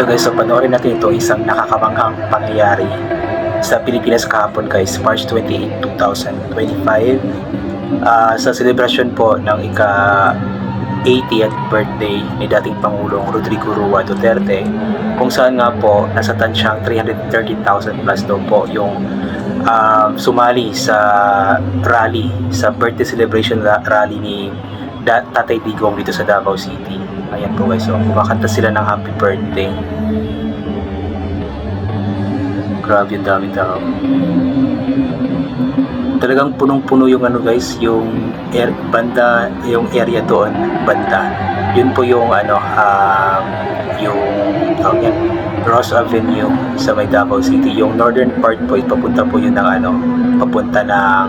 Ito guys, so panoorin natin ito isang nakakamanghang pangyayari sa Pilipinas kahapon guys, March 28, 2025. Ah, sa celebration po ng ika 80th birthday ni dating Pangulong Rodrigo Rua Duterte kung saan nga po nasa tansyang 330,000 plus daw po yung um, sumali sa rally, sa birthday celebration ra- rally ni Tatay Digong dito sa Davao City. Ayan po guys, so kumakanta sila ng happy birthday. Grabe yung dami tao. Talagang punong-puno yung ano guys, yung air, banda, yung area doon, banda. Yun po yung ano, um, yung tawag yan, Ross Avenue sa may Davao City. Yung northern part po, papunta po yun ng ano, papunta ng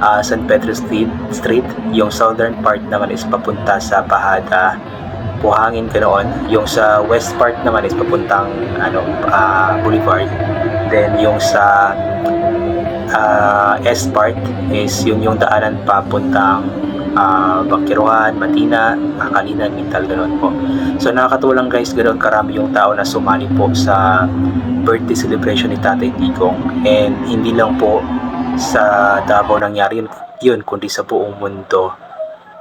ah, San Pedro Street, Street. Yung southern part naman is papunta sa Pahada, Buhangin ganoon. Yung sa west part naman is papuntang ano, ah, Boulevard. Then yung sa ah, S part is yun yung daanan papuntang uh, Bakiruhan, Matina, Kakalinan, Mintal, ganoon po. So nakakatulang guys, ganoon karami yung tao na sumali po sa birthday celebration ni Tatay Digong and hindi lang po sa Davao nangyari yun, yun kundi sa buong mundo.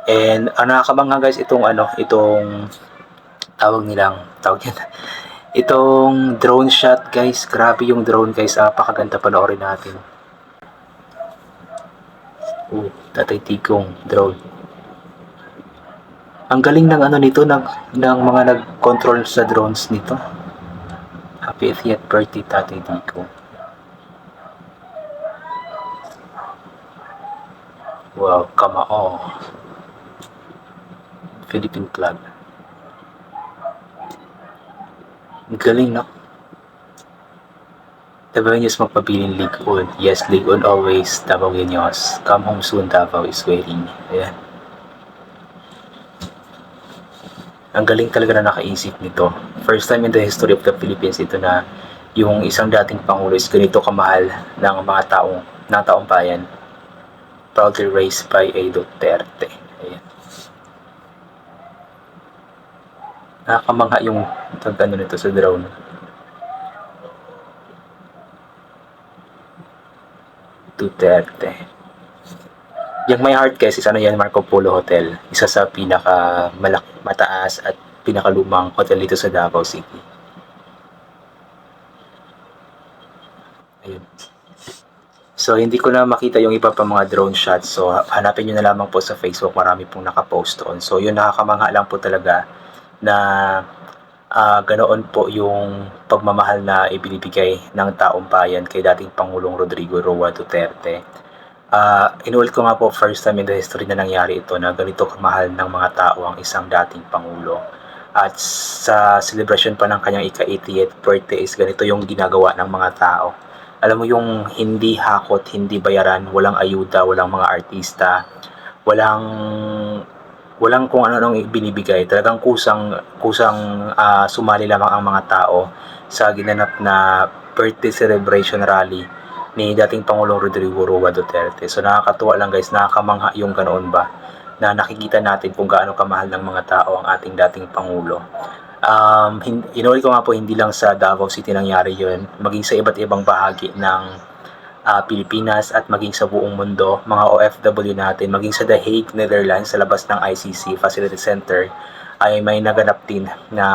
And ang nakakamangha guys itong ano, itong tawag nilang, tawag yan, itong drone shot guys, grabe yung drone guys, napakaganda panoorin natin. Oh, Tatay Tigong drone. Ang galing ng ano nito ng, ng mga nag-control sa drones nito. Happy 80th birthday Tatay Tigong. Wow, kamao. Philippine flag. Galing, no? News magpabiling League On. Yes, League On always. News. Come home soon, Davao is waiting. Ayan. Ang galing talaga na nakaisip nito. First time in the history of the Philippines ito na yung isang dating Pangulo is ganito kamahal ng mga taong, ng taong bayan. Proudly raised by A. Duterte. Ayan. Nakakamangha yung ano nito sa drone. Duterte. Yung may heart guys, is ano yan, Marco Polo Hotel. Isa sa pinaka malak mataas at pinakalumang hotel dito sa Davao City. Ayun. So, hindi ko na makita yung iba pa mga drone shots. So, hanapin nyo na lamang po sa Facebook. Marami pong nakapost doon. So, yun nakakamangha lang po talaga na ah ganoon po yung pagmamahal na ibinibigay ng taong bayan kay dating Pangulong Rodrigo Roa Duterte. Ah, inulit ko nga po first time in the history na nangyari ito na ganito kamahal ng mga tao ang isang dating Pangulo. At sa celebration pa ng kanyang ika-80th birthday is ganito yung ginagawa ng mga tao. Alam mo yung hindi hakot, hindi bayaran, walang ayuda, walang mga artista, walang walang kung ano nang binibigay. Talagang kusang kusang ah, sumali lamang ang mga tao sa ginanap na birthday celebration rally ni dating Pangulong Rodrigo Roa Duterte. So nakakatuwa lang guys, nakakamangha yung ganoon ba na nakikita natin kung gaano kamahal ng mga tao ang ating dating Pangulo. Um, hin- inulit ko nga po, hindi lang sa Davao City nangyari yun, maging sa iba't ibang bahagi ng ah, Pilipinas at maging sa buong mundo, mga OFW natin, maging sa The Hague, Netherlands, sa labas ng ICC Facility Center, ay may naganap din na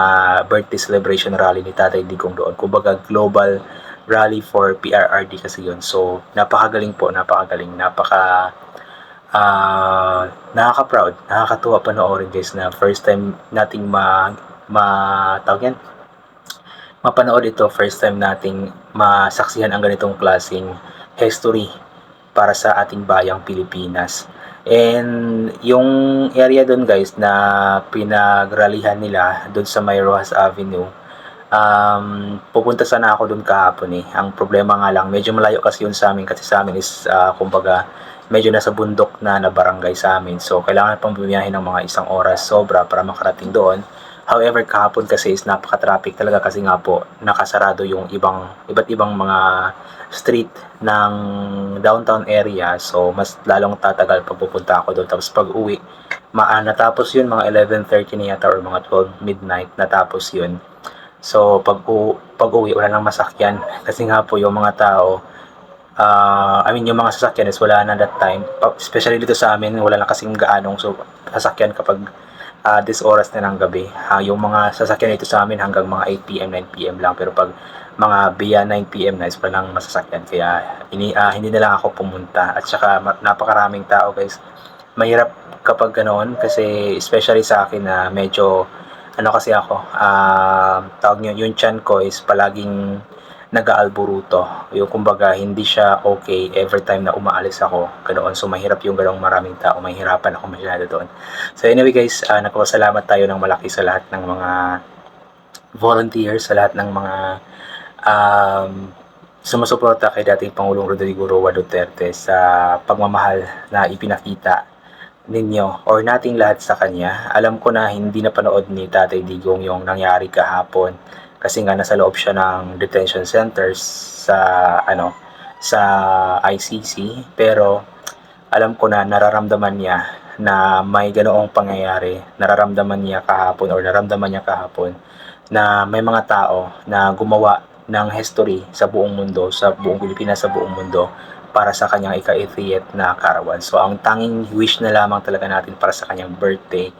birthday celebration rally ni Tatay Digong doon. Kumbaga global rally for PRRD kasi yun. So, napakagaling po, napakagaling, napaka ah nakaka-proud, nakakatuwa panoorin guys na first time nating ma, ma tawag yan, mapanood ito, first time nating masaksihan ang ganitong klaseng history para sa ating bayang Pilipinas. And yung area doon guys na pinagralihan nila doon sa May Rojas Avenue, um, pupunta sana ako doon kahapon eh. Ang problema nga lang, medyo malayo kasi yun sa amin kasi sa amin is ah, kumbaga medyo nasa bundok na na barangay sa amin. So kailangan pang bumiyahe ng mga isang oras sobra para makarating doon. However, kahapon kasi is napaka-traffic talaga kasi nga po nakasarado yung ibang iba't ibang mga street ng downtown area. So mas lalong tatagal pag pupunta ako doon. Tapos pag uwi, ma natapos yun mga 11.30 na yata or mga 12 midnight natapos yun. So pag, u- pag uwi, wala nang masakyan. Kasi nga po yung mga tao, ah I mean yung mga sasakyan is wala na that time. Especially dito sa amin, wala na kasing gaanong so, sasakyan kapag ah this oras na ng gabi. Ah, yung mga sasakyan dito sa amin hanggang mga 8pm, 9pm lang. Pero pag mga beyond 9pm na is wala nang masasakyan. Kaya ini, ah, hindi na lang ako pumunta. At saka napakaraming tao guys. Mahirap kapag ganoon kasi especially sa akin na medyo ano kasi ako, ah tawag niyo, yung chan ko is palaging nag-aalburuto. Yung kumbaga, hindi siya okay every time na umaalis ako. Ganoon. So, mahirap yung ganong maraming tao. Mahirapan ako masyado doon. So, anyway guys, uh, nagpapasalamat tayo ng malaki sa lahat ng mga volunteers, sa lahat ng mga um, sumusuporta kay dating Pangulong Rodrigo Roa Duterte sa pagmamahal na ipinakita ninyo or nating lahat sa kanya. Alam ko na hindi napanood ni Tatay Digong yung nangyari kahapon kasi nga nasa loob siya ng detention centers sa ano sa ICC pero alam ko na nararamdaman niya na may ganoong pangyayari nararamdaman niya kahapon or naramdaman niya kahapon na may mga tao na gumawa ng history sa buong mundo sa buong Pilipinas sa buong mundo para sa kanyang ika-80th na karawan. So ang tanging wish na lamang talaga natin para sa kanyang birthday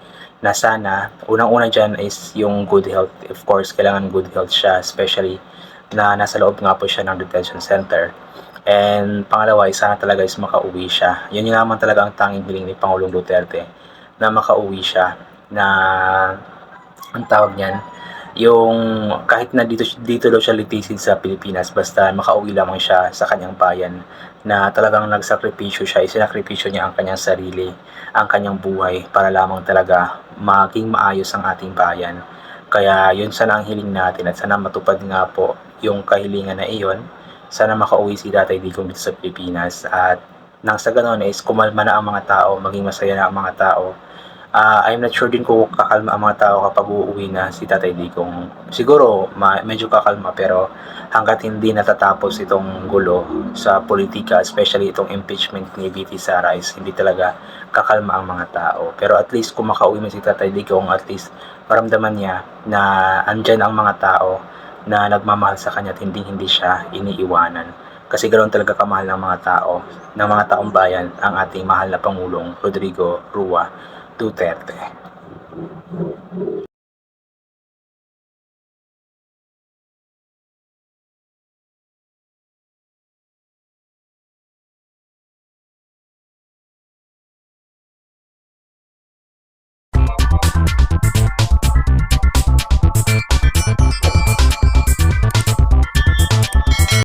na sana, unang-una dyan is yung good health. Of course, kailangan good health siya, especially na nasa loob nga po siya ng detention center. And pangalawa, sana talaga is makauwi siya. Yun yung naman talaga ang tanging hiling ni Pangulong Duterte na makauwi siya na ang tawag niyan yung kahit na dito dito daw siya litisin sa Pilipinas basta makauwi lamang siya sa kanyang bayan na talagang nagsakripisyo siya isinakripisyo niya ang kanyang sarili ang kanyang buhay para lamang talaga maging maayos ang ating bayan. Kaya yun sana ang hiling natin at sana matupad nga po yung kahilingan na iyon. Sana makauwi si Tatay Digong dito sa Pilipinas at nang sa ganon is kumalma na ang mga tao maging masaya na ang mga tao Ah, I'm not sure din kung kakalma ang mga tao kapag uuwi na si Tatay Digong. Siguro ma- medyo kakalma pero hanggat hindi natatapos itong gulo sa politika, especially itong impeachment ni VP Sara is hindi talaga kakalma ang mga tao. Pero at least kung makauwi man si Tatay Digong, at least maramdaman niya na andyan ang mga tao na nagmamahal sa kanya at hindi hindi siya iniiwanan. Kasi ganoon talaga kamahal ng mga tao, ng mga taong bayan, ang ating mahal na Pangulong Rodrigo Rua Duterte.